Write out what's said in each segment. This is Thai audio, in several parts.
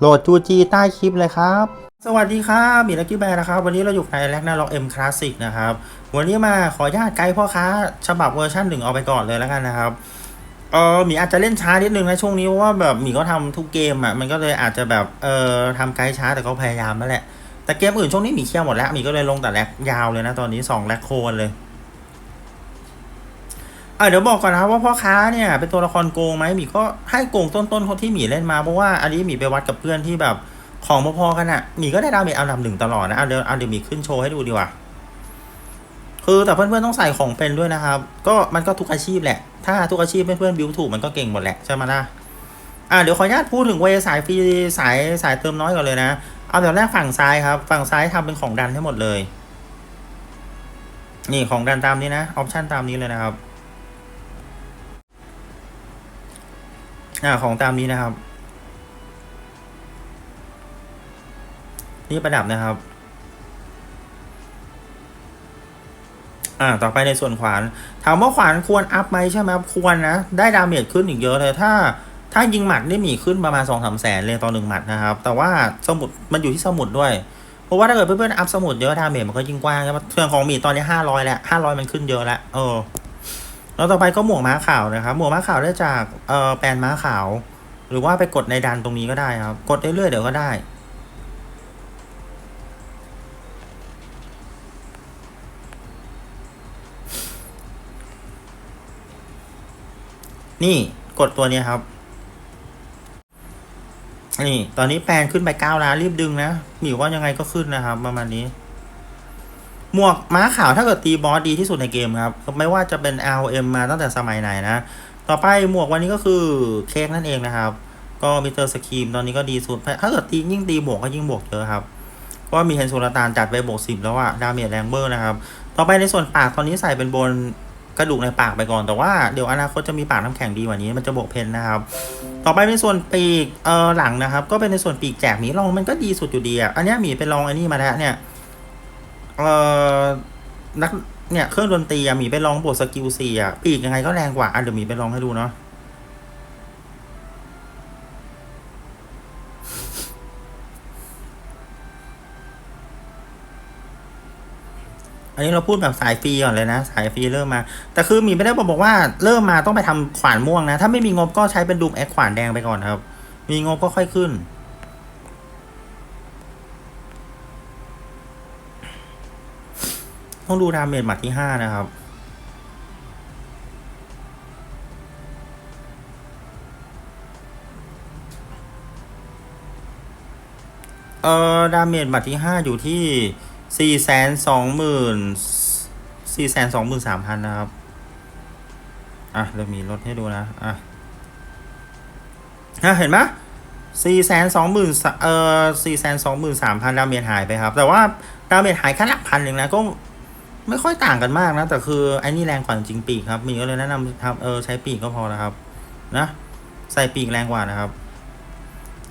โหลด 2G ใต้คลิปเลยครับ สวัสดีครับมีลักกี้แบร์นะครับ วันนี้เราอยู่ในแลกนาล็อกเอ็มคลาสสิกนะครับ วันนี้มาขออนุญาตไกด์พ่อค้า ฉบับเวอร์ชันหนึ่งเอาไปก่อนเลยแล้วกันนะครับ เออหมีอาจจะเล่นช้านิดนึงนะช่วงนี้เพราะว่าแบบหมีก็ทำทุกเกมอะ มันก็เลยอาจจะแบบ เออทำไกด์ช้าแต่ก็พยายามนั่นแหละ แต่เกมอื่นช่วงนี้หมีเคลียร์หมดแล้วหมีก็เลยลงแต่แลกยาวเลยนะตอนนี้สองแลกโคนเลย อะเดี๋ยวบอกก่อนนะครับว่าพ่อค้าเนี่ยเป็นตัวละครโกงไหมหมีก็ให้โกงต้นๆคนที่หมีเล่นมาเพราะว่าอันนี้หมีไปวัดกับเพื่อนที่แบบของพอๆกันอะหมีก็ได้ดาเมจอันดับหนึ่งตลอดนะเอาเดี๋ยวเอาเดี๋ยวหมีขึ้นโชว์ให้ดูดีกว่าคือแต่เพื่อนๆต้องใส่ของเป็นด้วยนะครับ ก็มันก็ทุกอาชีพแหละ ถ้าทุกอาชีพเพื่อนๆบิวถูกมันก็เก่งหมดแหละใช่ไหมล่ะอะเดี๋ยวขออนุญาตพูดถึงเวสายฟรีสายสายเติมน้อยก่อนเลยนะเอาแบบแรกฝั่งซ้ายครับ ฝั่งซ้ายทำเป็นของดันให้หมดเลย นี่ของดันตามนี้นะออปชันตามนี้เลยนะครับ อ่าของตามนี้นะครับ นี่ประดับนะครับ อ่า ต่อไปในส่วนขวาน ถามว่าขวานควรอัพไหมใช่ไหมครับควรนะ ได้ดาเมจขึ้นอีกเยอะเลย ถ้า ถ้ายิงหมัดได้มีขึ้นประมาณสองสามแสนเลยต่อหนึ่งหมัดนะครับ แต่ว่าสมุดมันอยู่ที่สมุดด้วย เพราะว่าถ้าเกิดเพื่อนๆอัพสมุดเยอะดาเมจมันก็ยิ่งกว้างใช่ไหมเครื่องของหมีตอนนี้ห้าร้อยแล้วห้าร้อยมันขึ้นเยอะแล้วเออ แล้วต่อไปก็หมวกม้าขาวนะครับ หมวกม้าขาวได้จากเอ่อแปลนม้าขาว หรือว่าไปกดในดันตรงนี้ก็ได้ครับ กดเรื่อยๆเดี๋ยวก็ได้ นี่กดตัวนี้ครับ นี่ ตอนนี้แปลนขึ้นไปเก้าล้านรีบดึงนะหมิวว่ายังไงก็ขึ้นนะครับ ประมาณนี้ หมวกม้าขาวถ้าเกิดตีบอสดีที่สุดในเกมครับ ไม่ว่าจะเป็น LM มาตั้งแต่สมัยไหนนะ ต่อไปหมวกวันนี้ก็คือเค้กนั่นเองนะครับ ก็มิเตอร์สกีมตอนนี้ก็ดีสุด ถ้าเกิดตียิ่งตีบวกก็ยิ่งบวกเยอะครับเพราะว่ามีเฮนซูลตานจัดไปบวกสิบแล้วอะดาเมจแรงเบอร์นะครับ ต่อไปในส่วนปากตอนนี้ใส่เป็นบนกระดูกในปากไปก่อน แต่ว่าเดี๋ยวอนาคตจะมีปากน้ำแข็งดีกว่านี้ มันจะบวกเพนนะครับ ต่อไปเป็นส่วนปีกเออหลังนะครับ ก็เป็นในส่วนปีกแจกหมีลองมันก็ดีสุดอยู่ดีอะอันนี้หมีเป็นลองอันนี้มาแล้วเนี่ย เออนักเนี่ยเครื่องดนตรีอะมีไปลองบทสกิลสี่อะปีกยังไงก็แรงกว่าอะเดี๋ยวมีไปลองให้ดูเนาะอันนี้เราพูดแบบสายฟรีก่อนเลยนะ สายฟรีเริ่มมา แต่คือมีไม่ได้บอกว่าเริ่มมาต้องไปทำขวานม่วงนะ ถ้าไม่มีงบก็ใช้เป็นดูมแอคขวานแดงไปก่อนครับ มีงบก็ค่อยขึ้น ต้องดูดาเมจหมัดที่ห้านะครับ เอ่อ ดาเมจหมัดที่ห้าอยู่ที่สี่แสนสองหมื่นสี่แสนสองหมื่นสามพันนะครับ อะเรามีลดให้ดูนะ อะอะเห็นไหมสี่แสนสองหมื่นเอ่อสี่แสนสองหมื่นสามพันดาเมจหายไปครับ แต่ว่าดาเมจหายแค่หลักพันเองนะก็ ไม่ค่อยต่างกันมากนะ แต่คือไอ้นี่แรงกว่าจริงปีกครับ มีก็เลยแนะนำทำเออใช้ปีกก็พอแล้วครับ นะ ใส่ปีกแรงกว่านะครับ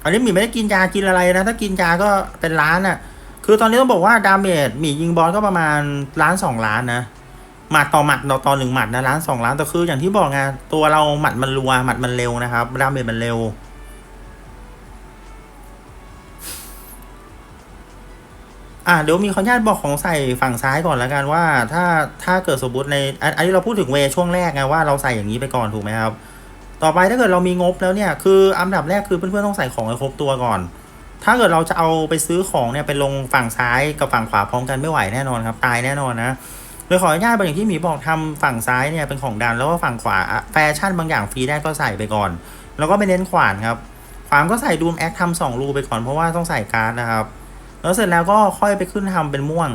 อันนี้หมีไม่ได้กินยากินอะไรนะ ถ้ากินยาก็เป็นล้านอะ่ะ คือตอนนี้ต้องบอกว่าดาเมจหมียิงบอลก็ประมาณล้านสองล้านนะหมัดต่อหมัดต่อต่อหนึ่งหมัดนะล้านสองล้านแต่คืออย่างที่บอกไงตัวเราหมัดมันรัวหมัดมันเร็วนะครับดาเมจมันเร็ว อะเดี๋ยวมีขออนุญาตบอกของใส่ฝั่งซ้ายก่อนแล้วกันว่า ถ้าถ้าเกิดสมมติในอันอันนี้เราพูดถึงเวช่วงแรกไงว่าเราใส่อย่างนี้ไปก่อนถูกไหมครับ ต่อไปถ้าเกิดเรามีงบแล้วเนี่ยคืออันดับแรกคือเพื่อนๆต้องใส่ของให้ครบตัวก่อน ถ้าเกิดเราจะเอาไปซื้อของเนี่ยไปลงฝั่งซ้ายกับฝั่งขวาพร้อมกันไม่ไหวแน่นอนครับตายแน่นอนนะเลยขออนุญาตอย่างที่หมีบอกทำฝั่งซ้ายเนี่ยเป็นของดันแล้วก็ฝั่งขวาแฟชั่นบางอย่างฟรีได้ก็ใส่ไปก่อน แล้วก็ไปเน้นขวานครับขวานก็ใส่ดูมแอคทำสองรูไปก่อนเพราะว่าต้องใส่การ์ดนะครับ แล้วเสร็จแล้วก็ค่อยไปขึ้นทำเป็นม่วง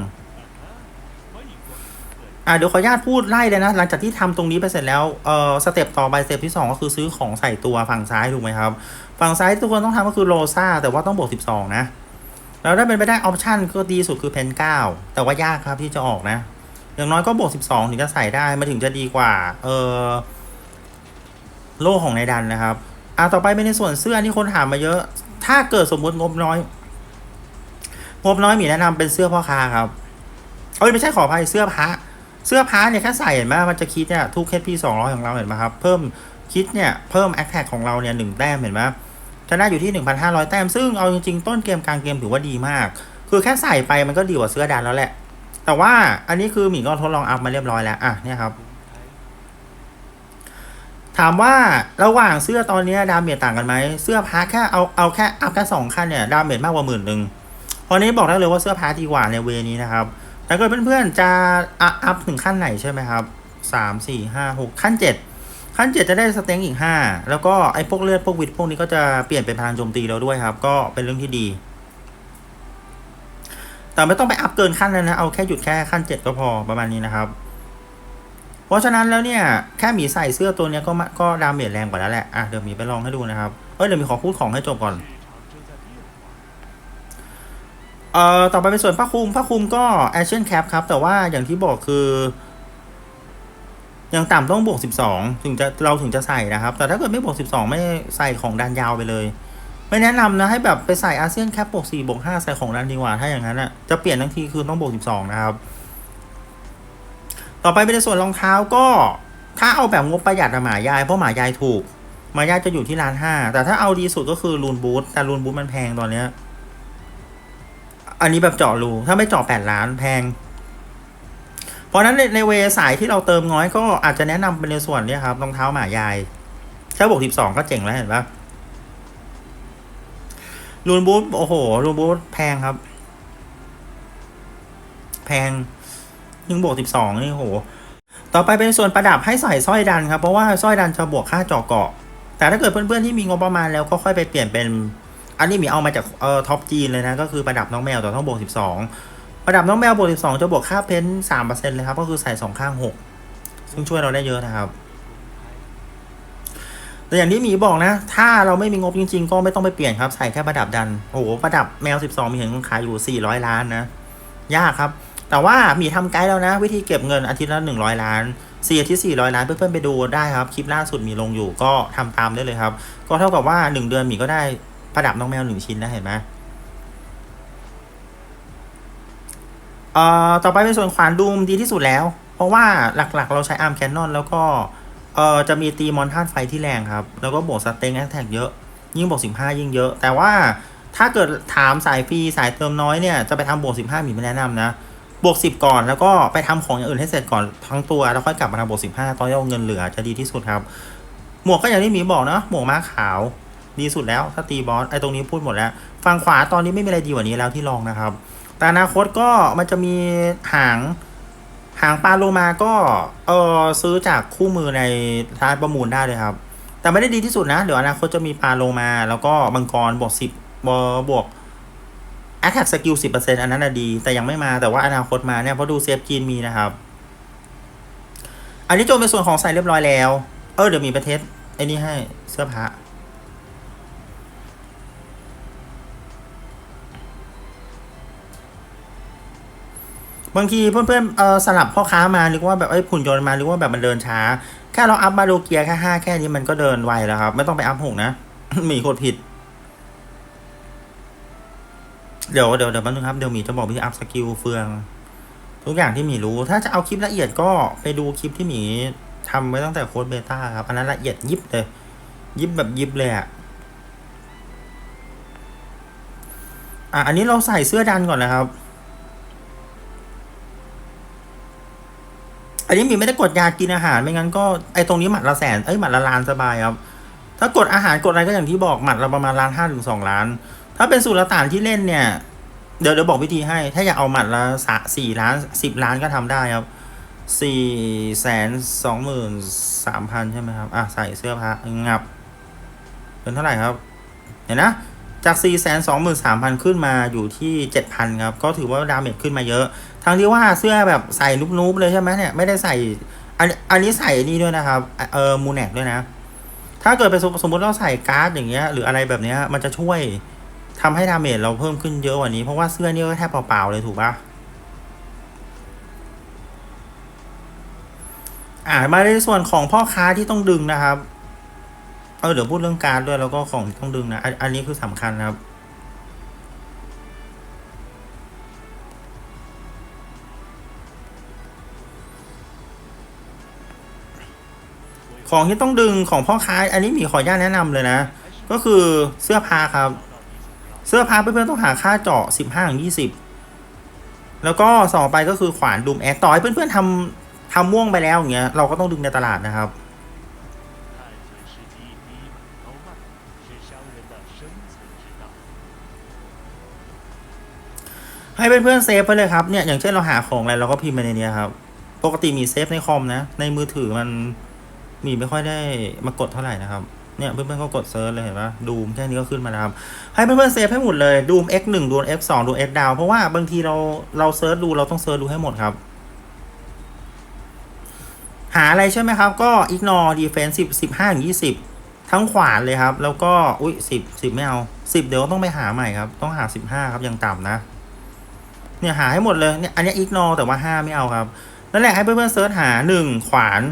อ่าเดี๋ยวขออนุญาตพูดไล่เลยนะ หลังจากที่ทำตรงนี้ไปเสร็จแล้วเอ่อสเต็ปต่อไปสเต็ปที่ 2 ก็คือซื้อของใส่ตัวฝั่งซ้ายถูกไหมครับ ฝั่งซ้ายทุกคนต้องทำก็คือโลซ่าแต่ว่าต้องบวก 12 นะแล้วถ้เป็นไปได้ออปชันก็ดีสุดคือเพน9แต่ว่ายากครับที่จะออกนะ อย่างน้อยก็บวก 12 ถึงจะใส่ได้มาถึงจะดีกว่า เออโล่ของในดันนะครับ อ่าต่อไปเป็นในส่วนเสื้อที่คนถามมาเยอะ ถ้าเกิดสมมุติงบน้อย งบน้อยมีแนะนำเป็นเสื้อพ่อค้าครับเอ้ยไม่ใช่ขออภัยเสื้อพระเสื้อพระเนี่ยแค่ใส่เห็นไหมมันจะคิดเนี่ยทุกเคสพี่สองร้อยของเราเห็นไหมครับ เพิ่มคิดเนี่ยเพิ่มแอคแท็กของเราเนี่ยหนึ่งแต้มเห็นไหมจะอยู่ที่หนึ่งพันห้าร้อยแต้ม ซึ่งเอาจริงๆ ต้นเกมกลางเกมถือว่าดีมาก คือแค่ใส่ไปมันก็ดีกว่าเสื้อดันแล้วแหละ แต่ว่าอันนี้คือหมีก็ทดลองอัพมาเรียบร้อยแล้ว อะเนี่ยครับ ถามว่าระหว่างเสื้อตอนนี้ดาเมจต่างกันไหม เสื้อพาแค่เอาเอาแค่อัพแค่สองขั้นเนี่ยดาเมจมากกว่าหมื่นหนึ่ง ตอนนี้บอกได้เลยว่าเสื้อพาดีกว่าในเวนี้นะครับแต่เกิดเพื่อนๆจะอัพถึงขั้นไหนใช่ไหมครับสามสี่ห้าหกขั้นเจ็ดขั้นเจ็ดจะได้สเต็งอีกห้าแล้วก็ไอ้พวกเลือดพวกวิตพวกนี้ก็จะเปลี่ยนเป็นพลังโจมตีแล้วด้วยครับ ก็เป็นเรื่องที่ดี แต่ไม่ต้องไปอัพเกินขั้นนั้นนะ เอาแค่หยุดแค่ขั้นเจ็ดก็พอประมาณนี้นะครับ เพราะฉะนั้นแล้วเนี่ยแค่หมีใส่เสื้อตัวนี้ก็มาก็ดาเมจแรงกว่าแล้วแหละอะเดี๋ยวหมีไปลองให้ดูนะครับเอ้ยเดี๋ยวหมีขอพูดของให้จบก่อน เอ่อต่อไปเป็นส่วนผ้าคลุมผ้าคลุมก็แอชเชนแคปครับ แต่ว่าอย่างที่บอกคือย่างต่ำต้องบวก 12 ถึงจะเราถึงจะใส่นะครับ แต่ถ้าเกิดไม่บวก 12 ไม่ใส่ของดันยาวไปเลย ไม่แนะนำนะให้แบบไปใส่อาเซียนแคปบวก4บวก5ใส่ของดันดีกว่า ถ้าอย่างนั้นอะจะเปลี่ยนทั้งทีคือต้องบวก 12 นะครับ ต่อไปเป็นส่วนรองเท้าก็ถ้าเอาแบบงบประหยัดหมายายเพราะหมายายถูก หมายายจะอยู่ที่ร้านห้าแต่ถ้าเอาดีสุดก็คือรูนบูทแต่รูนบูทมันแพงตอนเนี้ย อันนี้แบบเจาะรูถ้าไม่เจาะแปดล้านแพง เพราะนั้นในในเวสายที่เราเติมน้อยก็อาจจะแนะนำเป็นในส่วนเนี้ยครับรองเท้าหมายายแค่บวกสิบสองก็เจ๋งแล้วเห็นปะรูนบูทโอ้โหรูนบูทแพงครับ แพงยิ่งบวกสิบสองนี่โห ต่อไปเป็นส่วนประดับให้ใส่สร้อยดันครับ เพราะว่าสร้อยดันจะบวกค่าเจาะเกาะ แต่ถ้าเกิดเพื่อนๆที่มีงบประมาณแล้วก็ค่อยไปเปลี่ยนเป็น อันนี้มีเอามาจากเอ่อท็อปจีนเลยนะ ก็คือประดับน้องแมวแต่ต้องบวก12ประดับน้องแมวบวก12จะบวกค่าเพ้นท์3%เลยครับ ก็คือใส่สองข้าง6ซึ่งช่วยเราได้เยอะนะครับ แต่อย่างที่หมีบอกนะ ถ้าเราไม่มีงบจริง ๆ ก็ไม่ต้องไปเปลี่ยนครับ ใส่แค่ประดับดัน โอ้โห ประดับแมว12มีเห็นขายอยู่400ล้านนะ ยากครับ แต่ว่ามีทำไกด์แล้วนะ วิธีเก็บเงินอาทิตย์ละ100ล้านสี่อาทิตย์400ล้านเพื่อนๆไปดูได้ครับ คลิปล่าสุดมีลงอยู่ก็ทำตามได้เลยครับ ก็เท่ากับว่า1เดือนมีก็ได้ ประดับน้องแมว1ชิ้นนะเห็นไหมเอ่อต่อไปเป็นส่วนขวานดูมดีที่สุดแล้ว เพราะว่าหลักๆ เราใช้อาร์มแคนนอนแล้วก็เอ่อจะมีตีมอนท่านไฟที่แรงครับ แล้วก็บวกสเต็งแอคแท็กเยอะ ยิ่งบวก15ยิ่งเยอะ แต่ว่าถ้าเกิดถามสายฟรีสายเติมน้อยเนี่ย จะไปทำบวก15มีไม่แนะนำนะ บวก10ก่อนแล้วก็ไปทำของอย่างอื่นให้เสร็จก่อนทั้งตัวแล้วค่อยกลับมาทำบวก15ตอนที่เอาเงินเหลือจะดีที่สุดครับ หมวกก็อย่างที่หมีบอกนะหมวกม้าขาว ดีสุดแล้วถ้าตีบอสไอ้ตรงนี้พูดหมดแล้วฝั่งขวาตอนนี้ไม่มีอะไรดีกว่านี้แล้วที่ลองนะครับ แต่อนาคตก็มันจะมีหางหางปลาโลมาก็เออซื้อจากคู่มือในร้านประมูลได้เลยครับ แต่ไม่ได้ดีที่สุดนะ เดี๋ยวอนาคตจะมีปลาโลมา แล้วก็มังกรบวกสิบบวก attack skill สิบเปอร์เซ็นต์อันนั้นนะดี แต่ยังไม่มาแต่ว่าอนาคตมาเนี่ยเพราะดูเซฟจีนมีนะครับ อันนี้โจมเป็นส่วนของใส่เรียบร้อยแล้ว เออเดี๋ยวมีประเทศไอ้นี่ให้เสื้อผ้า บางทีเพื่อนๆเออสลับพ่อค้ามานึกว่าแบบไอ้ผุ่นยนต์มานึกว่าแบบมันเดินช้า แค่เราอัพมาโลเกียแค่ห้าแค่นี้มันก็เดินไวแล้วครับ ไม่ต้องไปอัพหกนะหมีโคตรผิด เดี๋ยวเดี๋ยวเดี๋ยวแป๊บนึงครับเดี๋ยวหมีจะบอกวิธีอัพสกิลเฟือง ทุกอย่างที่หมีรู้ ถ้าจะเอาคลิปละเอียดก็ไปดูคลิปที่หมีทำไว้ตั้งแต่โค้ดเบต้าครับ อันนั้นละเอียดยิบเลย ยิบแบบยิบเลยอะอะ อันนี้เราใส่เสื้อดันก่อนนะครับ อันนี้มีไม่ได้กดยากินอาหารไม่งั้นก็ไอตรงนี้หมัดละแสนเอ้ยหมัดละล้านสบายครับ ถ้ากดอาหารกดอะไรก็อย่างที่บอกหมัดละประมาณล้านห้าถึงสองล้าน ถ้าเป็นสูตรละต่านที่เล่นเนี่ย เดี๋ยวเดี๋ยวบอกวิธีให้ ถ้าอยากเอาหมัดละสะสี่ล้านสิบล้านก็ทำได้ครับสี่แสนสองหมื่นสามพันใช่ไหมครับ อะใส่เสื้อผ้างับ เป็นเท่าไหร่ครับ เห็นนะจาก 4 2 3 0 0 0 ขึ้นมาอยู่ที่ 7,000 ครับ ก็ถือว่าดาเมจขึ้นมาเยอะ ทั้งที่ว่าเสื้อแบบใส่นุบๆเลยใช่ไหมเนี่ยไม่ได้ใส่ อันอันนี้ใส่นี่ด้วยนะครับเออมูแนกด้วยนะ ถ้าเกิดเป็นสมมติเราใส่การ์ดอย่างเงี้ย หรืออะไรแบบเนี้ยมันจะช่วยทำให้ดาเมจเราเพิ่มขึ้นเยอะกว่านี้ เพราะว่าเสื้อนี่ก็แทบเปล่าๆเลยถูกปะอ่ามาในส่วนของพ่อค้าที่ต้องดึงนะครับ เออเดี๋ยวพูดเรื่องการดด้วยแล้วก็ของที่ต้องดึงนะ อันนี้คือสำคัญนะครับ ของที่ต้องดึงของพ่อค้า อันนี้มีขออนุญาตแนะนำเลยนะ ก็คือเสื้อผ้าครับ เสื้อผ้าเพื่อนๆต้องหาค่าเจาะสิบห้าถึงยี่สิบแล้วก็สองไปก็คือขวานดุมแอร์ต่อให้เพื่อนๆทำทำม่วงไปแล้วอย่างเงี้ยเราก็ต้องดึงในตลาดนะครับให้เพื่อนๆเซฟไปเลยครับเนี่ยอย่างเช่นเราหาของอะไรเราก็พิมพ์ไปในนี้ครับ ปกติมีเซฟในคอมนะ ในมือถือมัน มีไม่ค่อยได้มากดเท่าไหร่นะครับเนี่ยเพื่อนๆก็กดเซิร์ชเลยเห็นปะดูมแค่นี้ก็ขึ้นมาแล้วครับ ให้เพื่อนๆเซฟให้หมดเลยดูม x 1ดูม x 2ดู x ดาวเพราะว่าบางทีเราเราเซิร์ชดูเราต้องเซิร์ชดูให้หมดครับ หาอะไรใช่ไหมครับ ก็ ignore defense 10 15ถึง20ทั้งขวานเลยครับ แล้วก็อุ้ย10 10ไม่เอา10เดี๋ยวต้องไปหาใหม่ครับ ต้องหา15ครับย่างต่ำนะ เนี่ยหาให้หมดเลยเนี่ยอันนี้อิกนอแต่ว่าห้าไม่เอาครับนั่นแหละให้เพื่อนๆเซิร์ชหาหนึ่งขวาน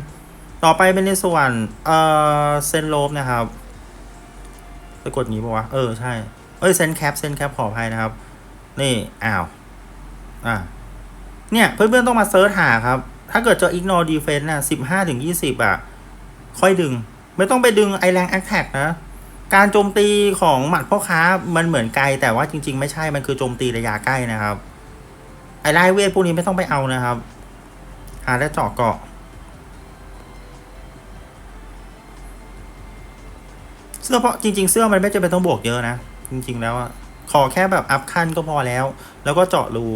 ต่อไปเป็นในส่วนเอ่อเซนโลบนะครับไปกดนี้ปะวะ เออ ใช่ เอ้ยเซนแคปเซนแคปขออภัยนะครับ นี่ อ้าว อะเนี่ย เพื่อนๆต้องมาเซิร์ชหาครับ ถ้าเกิดเจอ ignore defense นะสิบห้าถึงยี่สิบอะ ค่อยดึง ไม่ต้องไปดึงไอแรงแอคแท็กนะ การโจมตีของหมัดพ่อค้ามันเหมือนไกล แต่ว่าจริง ๆ ไม่ใช่ มันคือโจมตีระยะใกล้นะครับ ไอไล่เวทพวกนี้ไม่ต้องไปเอานะครับ หาได้เจาะเกาะ สื้อเพราะจริง ๆ เสื้อมันไม่จำเป็นต้องบวกเยอะนะ จริง ๆ แล้วอะขอแค่แบบอัพขั้นก็พอแล้ว แล้วก็เจาะรู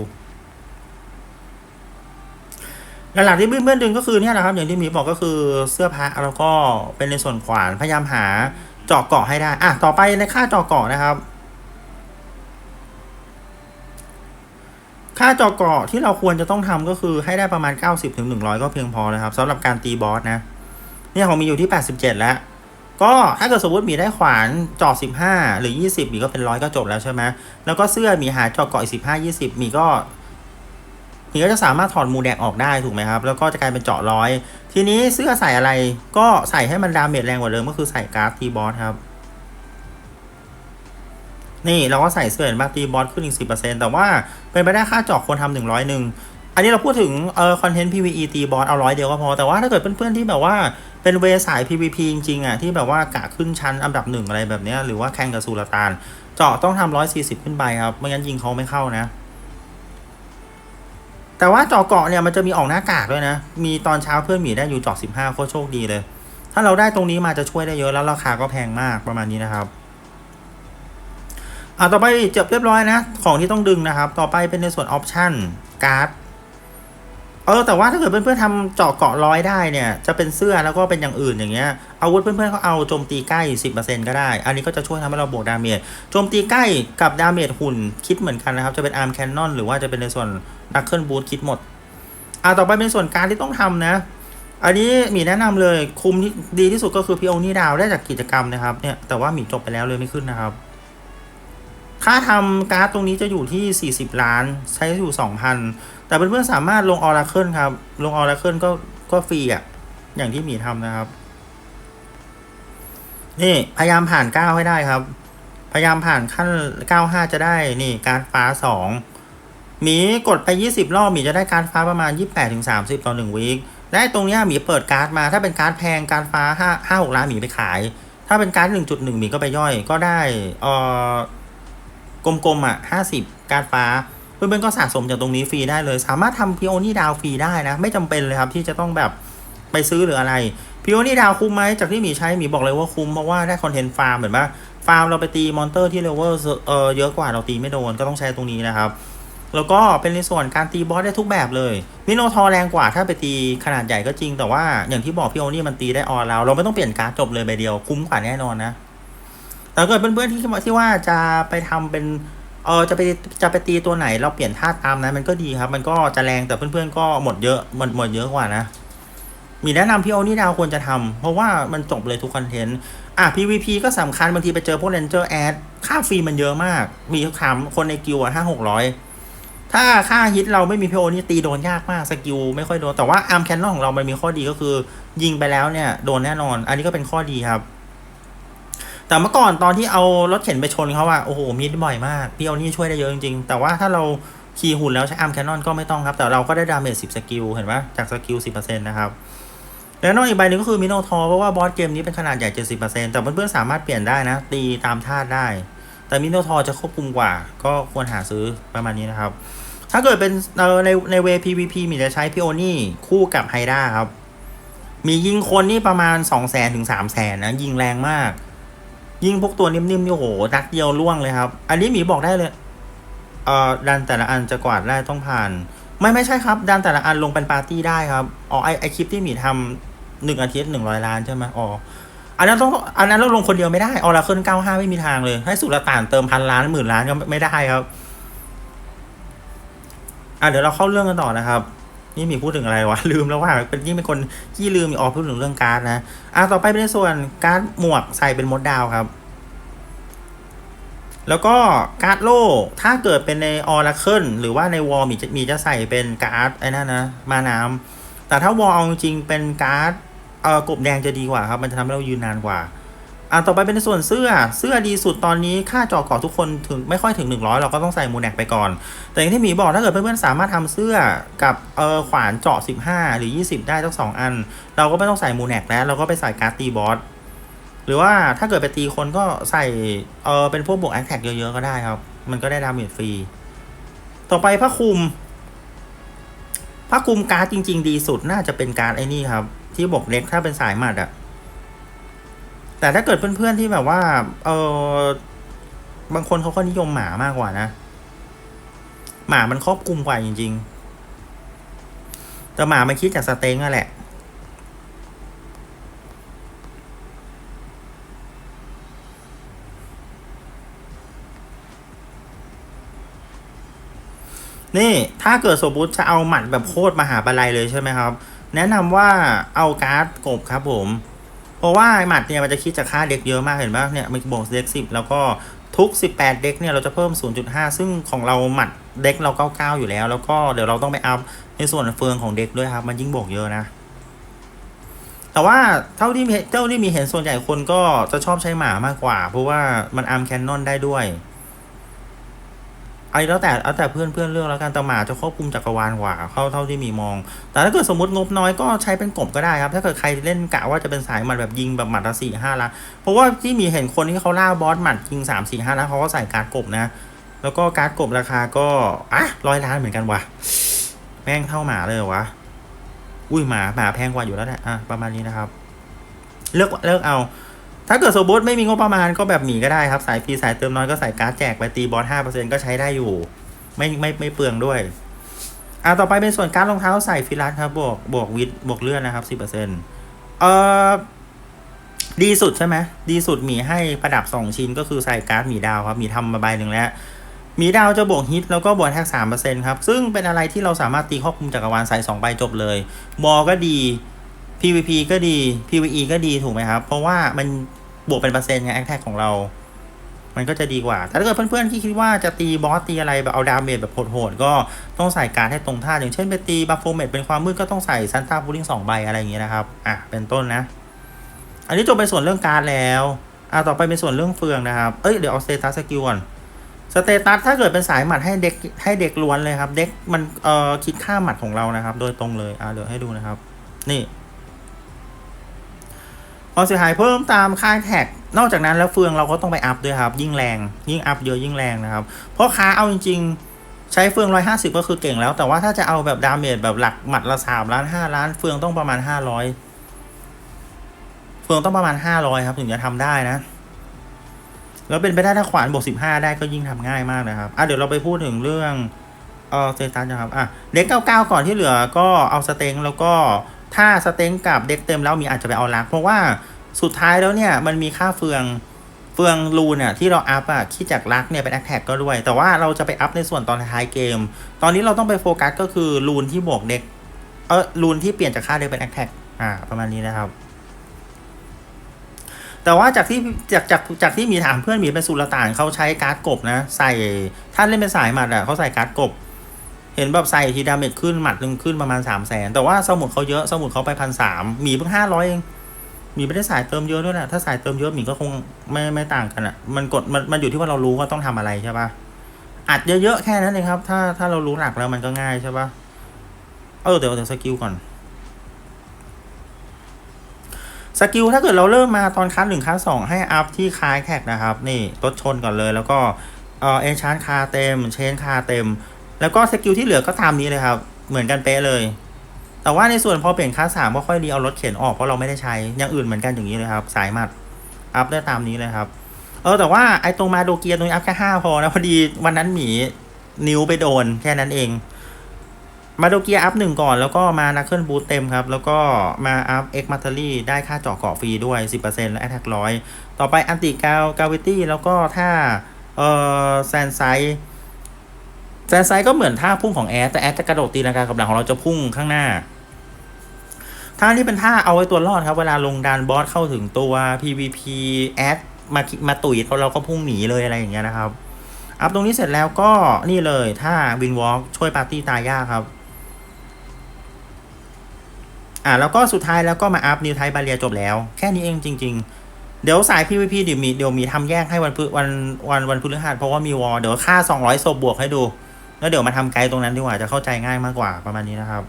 หลักๆที่เพื่อนๆดึงก็คือเนี่ยแหละครับอย่างที่มีบอกก็คือเสื้อผ้าแล้วก็เป็นในส่วนขวานพยายามหาเจาะเกาะให้ได้อะต่อไปในค่าเจาะเกาะนะครับ ค่าเจอเกาะที่เราควรจะต้องทำก็คือให้ได้ประมาณ 90ถึง100 ก็เพียงพอนะครับสำหรับการตีบอสนะ เนี่ยของมีอยู่ที่ 87 แล้ว ก็ถ้าเกิดสมมติมีได้ขวานเจาะ15 หรือ 20มีก็เป็นร้อยก็จบแล้วใช่ไหมแล้วก็เสื้อมีหาเจาะเกาะอีก15 20มีก็มีก็จะสามารถถอดมูแดกออกได้ถูกไหมครับ แล้วก็จะกลายเป็นเจาะร้อย ทีนี้เสื้อใส่อะไรก็ใส่ให้มันดาเมจแรงกว่าเดิมก็คือใส่การ์ดตีบอสครับ นี่เราก็ใส่เสื้อเห็นป่ะตีบอสขึ้นอีกสิบเปอร์เซ็นต์แต่ว่าเป็นไปได้ค่าเจาะคนทำหนึ่งร้อยหนึ่ง อันนี้เราพูดถึงเอ่อคอนเทนต์ PVE ตีบอสเอาร้อยเดียวก็พอ แต่ว่าถ้าเกิดเพื่อนๆที่แบบว่าเป็นเวสาย PVP จริงๆอะที่แบบว่ากะขึ้นชั้นอันดับหนึ่งอะไรแบบเนี้ยหรือว่าแข่งกับสุลต่าน เจาะต้องทำร้อยสี่สิบขึ้นไปครับ ไม่งั้นยิงเขาไม่เข้านะ แต่ว่าเจาะเกาะเนี่ยมันจะมีออกหน้ากากด้วยนะ มีตอนเช้าเพื่อนหมีได้อยู่เจาะสิบห้าโคตรโชคดีเลย ถ้าเราได้ตรงนี้มาจะช่วยได้เยอะแล้วราคาก็แพงมากประมาณนี้นะครับอ่าต่อไปจบเรียบร้อยนะ ของที่ต้องดึงนะครับ ต่อไปเป็นในส่วนออปชั่นการ์ด เออแต่ว่าถ้าเกิดเพื่อนๆทำเจาะเกาะร้อยได้เนี่ย จะเป็นเสื้อแล้วก็เป็นอย่างอื่นอย่างเงี้ยอาวุธเพื่อนๆก็เอาโจมตีใกล้ 10%ก็ได้ อันนี้ก็จะช่วยทำให้เราบวกดาเมจโจมตีใกล้กับดาเมจหุ่นคิดเหมือนกันนะครับ จะเป็นอาร์มแคนนอนหรือว่าจะเป็นในส่วนดักเกิลบูทคิดหมดอ่าต่อไปเป็นส่วนการที่ต้องทำนะ อันนี้หมีแนะนำเลยคุมที่ดีที่สุดก็คือพีโอนี่ดาวได้จากกิจกรรมนะครับเนี่ยแต่ว่าหมีจบไปแล้วเลยไม่ขึ้นนะครับ ค่าทำการ์ดตรงนี้จะอยู่ที่ 40 ล้านใช้อยู่ 2,000 แต่เพื่อนๆสามารถลงออราเคิลครับ ลงออราเคิลก็ก็ฟรีอะ อย่างที่หมีทำนะครับ นี่พยายามผ่าน9ให้ได้ครับ พยายามผ่านขั้น95จะได้นี่การฟ้า2หมีกดไป 20 รอบหมีจะได้การฟ้าประมาณ 28-30ต่อ1วีคและตรงเนี้ยหมีเปิดการ์ดมาถ้าเป็นการ์ดแพงการฟ้า5 5 6ล้านหมีไปขาย ถ้าเป็นการ์ด1.1หมีก็ไปย่อยก็ได้เอ่อกลมๆอะห้าสิบการฟ้า เพื่อนๆก็สะสมจากตรงนี้ฟรีได้เลย สามารถทำพีโอนี่ดาวฟรีได้นะ ไม่จำเป็นเลยครับที่จะต้องแบบไปซื้อหรืออะไรพีโอนี่ดาวคุ้มไหมจากที่หมีใช้หมีบอกเลยว่าคุ้มเพราะว่าได้คอนเทนต์ฟาร์มเหมือนว่าฟาร์มเราไปตีมอนเตอร์ที่เลเวลเออเยอะกว่าเราตีไม่โดนก็ต้องใช้ตรงนี้นะครับ แล้วก็เป็นในส่วนการตีบอสได้ทุกแบบเลยมิโนทอร์แรงกว่าถ้าไปตีขนาดใหญ่ก็จริง แต่ว่าอย่างที่บอกพีโอนี่มันตีได้ออเราเราไม่ต้องเปลี่ยนการ์ดจบเลยใบเดียวคุ้มกว่าแน่นอนนะแต่ถ้าเกิดเพื่อนๆที่ที่ว่าจะไปทำเป็น เออจะไปจะไปตีตัวไหนเราเปลี่ยนท่าตามนั้นมันก็ดีครับ มันก็จะแรงแต่เพื่อนๆก็หมดเยอะหมดหมดเยอะกว่านะ มีแนะนำพี่โอนี่ดาวควรจะทำเพราะว่ามันจบเลยทุกคอนเทนต์อะ PVP ก็สำคัญบางทีไปเจอพวกเรนเจอร์แอดค่าฟรีมันเยอะมาก มีคำคนในกิวอะห้าหกร้อยถ้าค่าฮิตเราไม่มีพีโอนี่ตีโดนยากมากสกิลไม่ค่อยโดนแต่ว่าอาร์มแคนนอนของเรามันมีข้อดีก็คือ ยิงไปแล้วเนี่ยโดนแน่นอน อันนี้ก็เป็นข้อดีครับ แต่เมื่อก่อนตอนที่เอารถเข็นไปชนเขาอะโอ้โหมีดบ่อยมากพี่โอนี่ช่วยได้เยอะจริงๆ แต่ว่าถ้าเราขี่หุ่นแล้วใช้อาร์มแคนนอนก็ไม่ต้องครับ แต่เราก็ได้ดาเมจสิบสกิลเห็นไหมจากสกิลสิบเปอร์เซ็นต์นะครับ แล้วนอกอีกใบหนึ่งก็คือมิโนทอเพราะว่าบอสเกมนี้เป็นขนาดใหญ่70%แต่เพื่อนๆสามารถเปลี่ยนได้นะ ตีตามธาตุได้ แต่มิโนทอจะควบคุมกว่า ก็ควรหาซื้อประมาณนี้นะครับ ถ้าเกิดเป็นในในเว PVP มีจะใช้พิโอนี่คู่กับไฮด้าครับมียิงคนนี่ประมาณ2 0 0 0 0 0ถึง3 0 0 0 0นะยิงแรงมาก ยิงพวกตัวนิ่มๆนี่โหนัดเดียวล่วงเลยครับ อันนี้หมีบอกได้เลยเอ่อดันแต่ละอันจะกวาดได้ต้องผ่าน ไม่ไม่ใช่ครับ ดันแต่ละอันลงเป็นปาร์ตี้ได้ครับอ๋อไอไอคลิปที่หมีทำหนึ่งอาทิตย์หนึ่งร้อยล้านใช่ไหมอ๋ออันนั้นต้องอันนั้นเราลงคนเดียวไม่ได้ออราเคิลเก้าห้าไม่มีทางเลย ให้สุลต่านเติมพันล้านหมื่นล้านก็ไม่ได้ครับอะเดี๋ยวเราเข้าเรื่องกันต่อนะครับ นี่มีพูดถึงอะไรวะ ลืมแล้วว่าเป็นยิ่งเป็นคนที่ลืมมีออพูดถึงเรื่องการ์ดนะ อะต่อไปเป็นในส่วนการ์ดหมวกใส่เป็นมดดาวครับ แล้วก็การ์ดโล่ถ้าเกิดเป็นในออราเคิลหรือว่าในวอลมีจะมีจะใส่เป็นการ์ดไอ้นั่นนะ มาน้ำแต่ถ้าวอลเอาจริงเป็นการ์ดเอ่อกบแดงจะดีกว่าครับ มันจะทำให้เรายืนนานกว่า อะต่อไปเป็นในส่วนเสื้อเสื้อดีสุดตอนนี้ค่าจอเกาะทุกคนถึงไม่ค่อยถึง 100 เราก็ต้องใส่มูแนกไปก่อน แต่อย่างที่หมีบอกถ้าเกิดเพื่อนๆสามารถทำเสื้อกับเออขวานเจาะ 15 หรือ 20 ได้ทั้งสองอัน เราก็ไม่ต้องใส่มูแนกแล้ว เราก็ไปใส่การ์ดตีบอสหรือว่าถ้าเกิดไปตีคนก็ใส่เออเป็นพวกบวกแอคแท็กเยอะๆก็ได้ครับ มันก็ได้ดาเมจฟรี ต่อไปผ้าคลุมผ้าคลุมการ์ดจริง ๆ ดีสุดน่าจะเป็นการ์ดไอ้นี่ครับ ที่บอกเล็กถ้าเป็นสายหมัดอะ แต่ถ้าเกิดเพื่อนๆที่แบบว่า เออบางคนเขาก็นิยมหมามากกว่านะ หมามันครอบคลุมกว่าจริง ๆ แต่หมามันคิดจากสเต็งนั่นแหละนี่ถ้าเกิดสมมติจะเอาหมัดแบบโคตรมหาบาลัยเลยใช่ไหมครับ แนะนำว่าเอาการ์ดกบครับผม เพราะว่าไอหมัดเนี่ยมันจะคิดจากค่าเด็กเยอะมากเห็นปะเนี่ยมันบวกเด็กสิบแล้วก็ทุก 18 เด็กเนี่ยเราจะเพิ่ม 0.5 ซึ่งของเราหมัดเด็กเรา 99 อยู่แล้ว แล้วก็เดี๋ยวเราต้องไปอัพในส่วนเฟืองของเด็กด้วยครับ มันยิ่งบวกเยอะนะ แต่ว่าเท่าที่เท่าที่มีเห็นส่วนใหญ่คนก็จะชอบใช้หมามากกว่า เพราะว่ามันอัมแคนนอนได้ด้วย ไอ้แล้วแต่แล้วแต่เพื่อนเพื่อนเลือกแล้วกันแต่หมาจะควบคุมจักรวาลกว่าเท่าเท่าที่มีมอง แต่ถ้าเกิดสมมติงบน้อยก็ใช้เป็นกบก็ได้ครับ ถ้าเกิดใครเล่นกะว่าจะเป็นสายหมัดแบบยิงแบบหมัดละสี่ห้าละเพราะว่าที่มีเห็นคนที่เขาล่าบอสหมัดยิงสามสี่ห้าล้วเขาก็ใส่การ์ดกบนะ แล้วก็การ์ดกบราคาก็อะร้อยล้านเหมือนกันว่ะแม่งเท่าหมาเลยวะอุ้ยหมาหมาแพงกว่าอยู่แล้วแหละอะประมาณนี้นะครับ เลือกเลือกเอา ถ้าเกิดสมมติไม่มีงบประมาณก็แบบหมีก็ได้ครับ สายฟรีสายเติมน้อยก็ใส่การ์ดแจกไปตีบอสห้าเปอร์เซ็นก็ใช้ได้อยู่ ไม่ไม่ไม่เปลืองด้วย อ่าต่อไปเป็นส่วนการรองเท้าใส่ฟิลัสครับบวกบวกวิดบวกเลื่อนนะครับสิบเปอร์เซ็นต์เอ่อดีสุดใช่ไหมดีสุดหมีให้ประดับสองชิ้นก็คือใส่การ์ดหมีดาวครับหมีทำมาใบหนึ่งแล้วหมีดาวจะบวกฮิตแล้วก็บวกแท็กสามเปอร์เซ็นต์ครับ ซึ่งเป็นอะไรที่เราสามารถตีครอบคลุมจักรวาลใส่สองใบจบเลยบอก็ดี PVP ก็ดี PVE ก็ดีถูกไหมครับ เพราะว่ามัน บวกเป็นเปอร์เซ็นต์ไงแอคแท็กของเรา มันก็จะดีกว่า แต่ถ้าเกิดเพื่อนๆที่คิดว่าจะตีบอสตีอะไรแบบเอาดาเมจแบบโหดๆก็ต้องใส่การให้ตรงท่า อย่างเช่นไปตีบัฟโฟเมตเป็นความมืดก็ต้องใส่ซันต้าบูลิงสองใบอะไรอย่างเงี้ยนะครับ อะ เป็นต้นนะ อันนี้จบไปส่วนเรื่องการแล้วอะต่อไปเป็นส่วนเรื่องเฟืองนะครับ เอ้ยเดี๋ยวเอาสเตตัสสกิลก่อนสเตตัสถ้าเกิดเป็นสายหมัดให้เด็กให้เด็กล้วนเลยครับ เด็กมันเอ่อคิดค่าหมัดของเรานะครับ โดยตรงเลยอะเดี๋ยวให้ดูนะครับ นี่ ความเสียหายเพิ่มตามค่าแท็ก นอกจากนั้นแล้วเฟืองเราก็ต้องไปอัพด้วยครับ ยิ่งแรง ยิ่งอัพเยอะยิ่งแรงนะครับเพราะค้าเอาจริง ๆ ใช้เฟืองร้อยห้าสิบก็คือเก่งแล้ว แต่ว่าถ้าจะเอาแบบดาเมจแบบหลักหมัดละสามล้านห้าล้านเฟืองต้องประมาณห้าร้อยเฟืองต้องประมาณห้าร้อยครับ ถึงจะทำได้นะ แล้วเป็นไปได้ถ้าขวานบวกสิบห้าได้ก็ยิ่งทำง่ายมากนะครับอะเดี๋ยวเราไปพูดถึงเรื่องเออเซตัสนะครับอะเด็กเก้าเก้าก่อนที่เหลือก็เอาสเต็งแล้วก็ ถ้าสเต็งกับเด็กเต็มแล้วมีอาจจะไปเอาลัก เพราะว่าสุดท้ายแล้วเนี่ยมันมีค่าเฟืองเฟืองรูนเนี่ยที่เราอัพอะคิดจากลักเนี่ยเป็นแอคแท็กก็ด้วย แต่ว่าเราจะไปอัพในส่วนตอนท้ายเกม ตอนนี้เราต้องไปโฟกัสก็คือรูนที่บวกเด็กเออรูนที่เปลี่ยนจากค่าเด็กเป็นแอคแท็กอ่าประมาณนี้นะครับ แต่ว่าจากที่จากจากจากที่มีถามเพื่อนมีเป็นสุลต่านเขาใช้การ์ดกบนะ ใส่ถ้าเล่นเป็นสายหมัดอะเขาใส่การ์ดกบ เห็นแบบใส่ทีดาเมจขึ้นหมัดหนึ่งขึ้นประมาณสามแสนแต่ว่าสมุดเขาเยอะสมุดเขาไปพันสามมีเพิ่งห้าร้อยเองมีไม่ได้สายเติมเยอะด้วยนะถ้าสายเติมเยอะหมีก็คงไม่ไม่ต่างกันอะมันกดมันมันอยู่ที่ว่าเรารู้ว่าต้องทำอะไรใช่ปะอัดเยอะๆแค่นั้นเองครับ ถ้าถ้าเรารู้หลักแล้วมันก็ง่ายใช่ปะเออเดี๋ยวเดี๋ยวสกิลก่อนสกิลถ้าเกิดเราเริ่มมาตอนคัสหนึ่งคัสสองให้อัพที่คลายแท็กนะครับ นี่รถชนก่อนเลยแล้วก็เออเอนชานคาเต็ม เชนคาเต็ม แล้วก็สกิลที่เหลือก็ตามนี้เลยครับ เหมือนกันเป๊ะเลย แต่ว่าในส่วนพอเปลี่ยนคัสสามก็ค่อยรีเอารถเข็นออกเพราะเราไม่ได้ใช้อย่างอื่นเหมือนกันอย่างนี้เลยครับ สายหมัดอัพได้ตามนี้เลยครับ เออแต่ว่าไอ้ตรงมาโดเกียตรงนี้อัพแค่ห้าพอนะพอดีวันนั้นหมีนิ้วไปโดนแค่นั้นเอง มาโดเกียอัพหนึ่งก่อนแล้วก็มานักเคลื่อนบูทเต็มครับ แล้วก็มาอัพเอ็กมาเตอรี่ได้ค่าเจาะเกาะฟรีด้วย 10%และแอ t แทกร้อยต่อไปอันติกาวกาวิตี้แล้วก็ถ้าเออแซนไซ แซนไซก็เหมือนท่าพุ่งของแอดแต่แอดจะกระโดดตีลังกากับหลังของเราจะพุ่งข้างหน้าท่านี้เป็นท่าเอาไว้ตัวรอดครับ เวลาลงดันบอสเข้าถึงตัว PVP แอดมามาตุ๋ยเราเราก็พุ่งหนีเลยอะไรอย่างเงี้ยนะครับ อัพตรงนี้เสร็จแล้วก็นี่เลยถ้าวินวอล์กช่วยปาร์ตี้ตายยากครับอ่าแล้วก็สุดท้ายแล้วก็มาอัพนิวไทบาเรียจบแล้ว แค่นี้เองจริง ๆ เดี๋ยวสาย PVP เดี๋ยวมีเดี๋ยวมีทำแยกให้วันพฤวันวันวันพฤหัสเพราะว่ามีวอลเดี๋ยวค่า 200ศพบวกให้ดู แล้วเดี๋ยวมาทำไกด์ตรงนั้นดีกว่าจะเข้าใจง่ายมากกว่าประมาณนี้นะครับ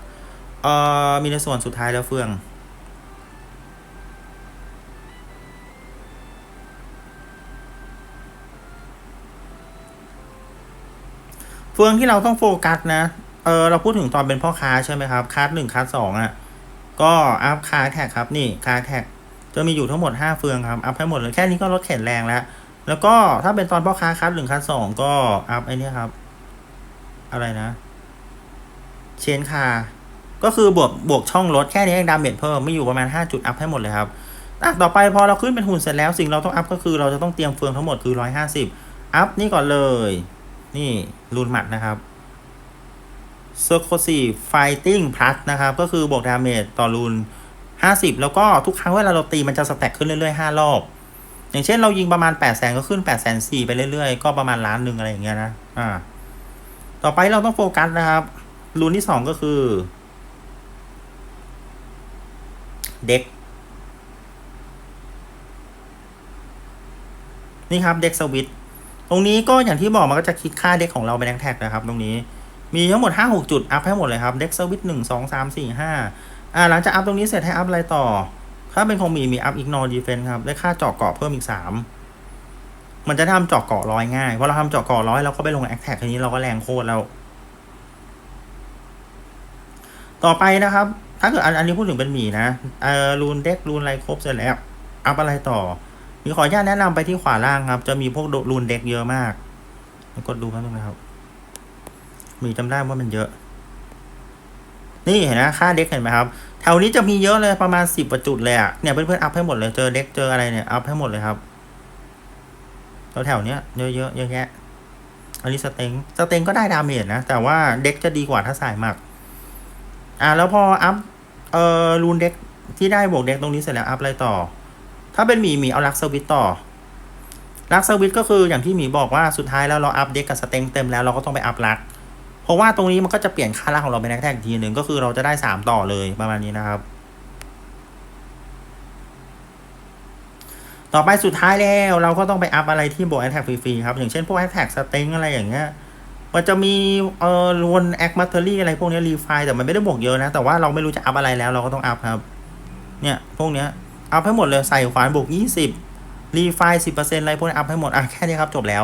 เอ่อมีในส่วนสุดท้ายแล้วเฟืองเฟืองที่เราต้องโฟกัสนะ เออเราพูดถึงตอนเป็นพ่อค้าใช่ไหมครับคัสหนึ่งคัสสองอะ ก็อัพคาแท็กครับนี่คาแท็กจะมีอยู่ทั้งหมดห้าเฟืองครับ อัพให้หมดเลยแค่นี้ก็ลดเข็นแรงแล้ว แล้วก็ถ้าเป็นตอนพ่อค้าคัสหนึ่งคัสสองก็อัพไอ้นี่ครับ อะไรนะ เชนคาก็คือบวกบวกช่องลดแค่นี้เองดาเมจเพิ่มไม่อยู่ประมาณห้าจุดอัพให้หมดเลยครับอะต่อไปพอเราขึ้นเป็นหุ่นเสร็จแล้วสิ่งเราต้องอัพก็คือเราจะต้องเตรียมเฟืองทั้งหมดคือร้อยห้าสิบอัพนี่ก่อนเลย นี่รูนหมัดนะครับเซอร์โคซีไฟติ้งพลัสนะครับ ก็คือบวกดาเมจต่อรูนห้าสิบแล้วก็ทุกครั้งเวลาเราตีมันจะสแต็กขึ้นเรื่อยๆห้ารอบ อย่างเช่นเรายิงประมาณแปดแสนก็ขึ้นแปดแสนสี่ไปเรื่อยๆ ก็ประมาณล้านหนึ่งอะไรอย่างเงี้ยนะอ่า ต่อไปเราต้องโฟกัสนะครับรูนที่สองก็คือ เด็ก นี่ครับเด็กสวิตตรงนี้ก็อย่างที่บอกมันก็จะคิดค่าเด็กของเราเป็นแท็กนะครับ ตรงนี้มีทั้งหมดห้าหกจุด อัพให้หมดเลยครับเด็กสวิตหนึ่งสองสามสี่ห้าอ่าหลังจากอัพตรงนี้เสร็จให้อัพอะไรต่อ ถ้าเป็นของมีมีอัพอีกนอร์ดีเฟนครับ ได้ค่าเจาะเกาะเพิ่มอีกสา มันจะทำเจาะเกาะร้อยง่ายเพราะเราทำเจาะเกาะร้อยเราก็ไปลงแอคแท็กทีนี้เราก็แรงโคตรแล้ว ต่อไปนะครับ ถ้าเกิดอันอันนี้พูดถึงเป็นหมีนะเออรูนเด็กรูนอะไรครบเสร็จแล้วอัพอะไรต่อ มีขออนุญาตแนะนำไปที่ขวาล่างครับ จะมีพวกรูนเด็กเยอะมากกดดูแป๊บนึงนะครับ มีจำได้ว่ามันเยอะ นี่เห็นไหมค่าเด็กเห็นไหมครับแถวนี้จะมีเยอะเลยประมาณสิบประจุดเลยอะเนี่ยเพื่อนๆอัพให้หมดเลยเจอเด็กเจออะไรเนี่ยอัพให้หมดเลยครับ แถวแถวๆเนี้ยเยอะๆเยอะแยะอันนี้สเต็งสเต็งก็ได้ดาเมจนะ แต่ว่าเด็กจะดีกว่าถ้าสายหมัก อ่าแล้วพออัพเอ่อรูนเด็กที่ได้บวกเด็กตรงนี้เสร็จแล้วอัพอะไรต่อ ถ้าเป็นหมีหมีเอาลักสวิตต่อลักสวิตก็คืออย่างที่หมีบอกว่าสุดท้ายแล้วเราอัพเด็กกับสเต็งเต็มแล้วเราก็ต้องไปอัพลัก เพราะว่าตรงนี้มันก็จะเปลี่ยนค่าลักของเราเป็นแท็กอีกทีหนึ่งก็คือเราจะได้สามต่อเลยประมาณนี้นะครับ ต่อไปสุดท้ายแล้วเราก็ต้องไปอัพอะไรที่บวกแอ t แท็กฟรีๆครับ อย่างเช่นพวกแอ t แท็กสเต็งอะไรอย่างเงี้ยมันจะมีเอ่อรวนแอคมาเตอรี่อะไรพวกนี้รีไฟแต่มันไม่ได้บวกเยอะนะ แต่ว่าเราไม่รู้จะอัพอะไรแล้วเราก็ต้องอัพครับ เนี่ย พวกเนี้ยอัพให้หมดเลยใส่ขวานบวกยี่สิบรีไฟสิบเปอร์เซ็นต์อะไรพวกนี้อัพให้หมดอะแค่นี้ครับจบแล้ว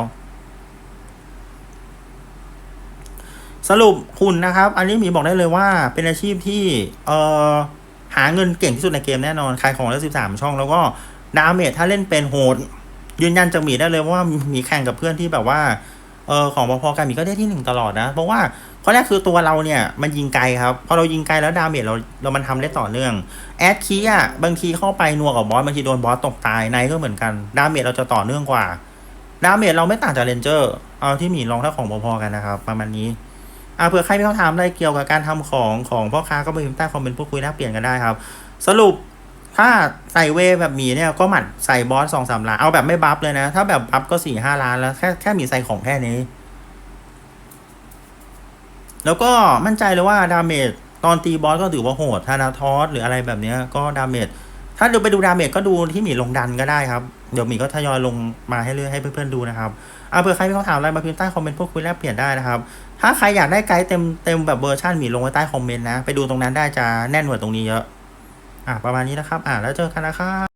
สรุปหุ่นนะครับ อันนี้หมีบอกได้เลยว่าเป็นอาชีพที่เอ่อหาเงินเก่งที่สุดในเกมแน่นอนขายของแล้วสิบสามช่องแล้วก็ ดาเมจถ้าเล่นเป็นโหดยืนยันจากหมีได้เลยว่ามีแข่งกับเพื่อนที่แบบว่าเออของพอๆกันหมีก็ได้ที่หนึ่งตลอดนะ เพราะว่าข้อแรกคือตัวเราเนี่ยมันยิงไกลครับ พอเรายิงไกลแล้วดาเมจเราเรามันทำได้ต่อเนื่องแอดคีอะบางทีเข้าไปนัวกับบอสบางทีโดนบอสตกตายในก็เหมือนกันดาเมจเราจะต่อเนื่องกว่าดาเมจเราไม่ต่างจากเรนเจอร์เอาที่หมีลองถ้าของพอๆกันนะครับประมาณนี้อ่าเผื่อใครมีคำถามอะไรเกี่ยวกับการทำของของพ่อค้าก็ไปพิมพ์ใต้คอมเมนต์พูดคุยแลกเปลี่ยนกันได้ครับ สรุป ถ้าใส่เวแบบหมีเนี่ยก็หมัดใส่บอสสองสามล้าน เอาแบบไม่บัฟเลยนะ ถ้าแบบบัฟก็สี่ห้าล้านแล้ว แค่แค่หมีใส่ของแค่นี้ แล้วก็มั่นใจเลยว่าดาเมจตอนตีบอสก็ถือว่าโหดธานาทอสหรืออะไรแบบเนี้ย ก็ดาเมจถ้าดูไปดูดาเมจก็ดูที่หมีลงดันก็ได้ครับ เดี๋ยวหมีก็ทยอยลงมาให้เรื่อยให้เพื่อนๆดูนะครับอ่าเผื่อใครมีคำถามอะไรมาพิมพ์ใต้คอมเมนต์พูดคุยแลกเปลี่ยนได้นะครับ ถ้าใครอยากได้ไกด์เต็มเต็มแบบเวอร์ชันหมีลงไว้ใต้คอมเมนต์นะ ไปดูตรงนั้นได้จะแน่นกว่าตรงนี้เยอะ อะประมาณนี้นะครับ อะแล้วเจอกันนะครับ